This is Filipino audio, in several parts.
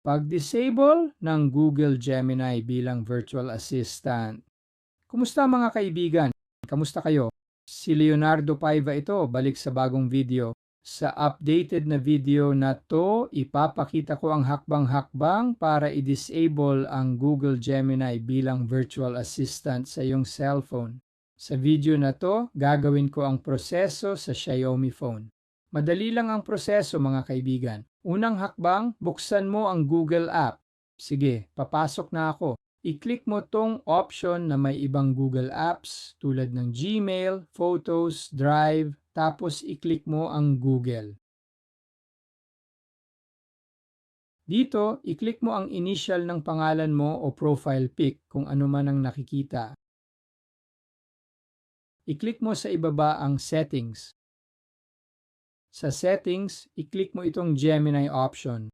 Pag-disable ng Google Gemini bilang virtual assistant. Kumusta mga kaibigan? Kamusta kayo? Si Leonardo Paiva ito, balik sa bagong video. Sa updated na video na to, ipapakita ko ang hakbang-hakbang para i-disable ang Google Gemini bilang virtual assistant sa iyong cellphone. Sa video na to, gagawin ko ang proseso sa Xiaomi phone. Madali lang ang proseso mga kaibigan. Unang hakbang, buksan mo ang Google app. Sige, papasok na ako. I-click mo tong option na may ibang Google Apps tulad ng Gmail, Photos, Drive, tapos i-click mo ang Google. Dito, i-click mo ang initial ng pangalan mo o profile pic kung ano man ang nakikita. I-click mo sa ibaba ang settings. Sa settings, i-click mo itong Gemini option.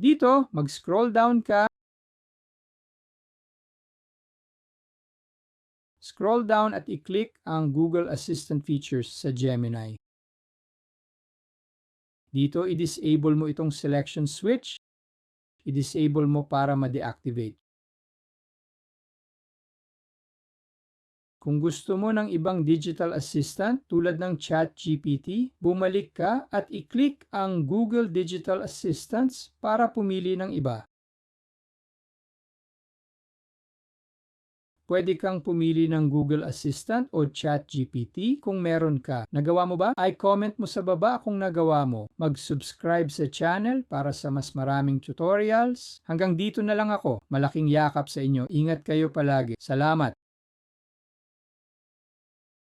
Dito, mag-scroll down ka. Scroll down at i-click ang Google Assistant features sa Gemini. Dito, i-disable mo itong selection switch. I-disable mo para ma-deactivate. Kung gusto mo ng ibang digital assistant tulad ng ChatGPT, bumalik ka at i-click ang Google Digital Assistants para pumili ng iba. Pwede kang pumili ng Google Assistant o ChatGPT kung meron ka. Nagawa mo ba? I-comment mo sa baba kung nagawa mo. Mag-subscribe sa channel para sa mas maraming tutorials. Hanggang dito na lang ako. Malaking yakap sa inyo. Ingat kayo palagi. Salamat!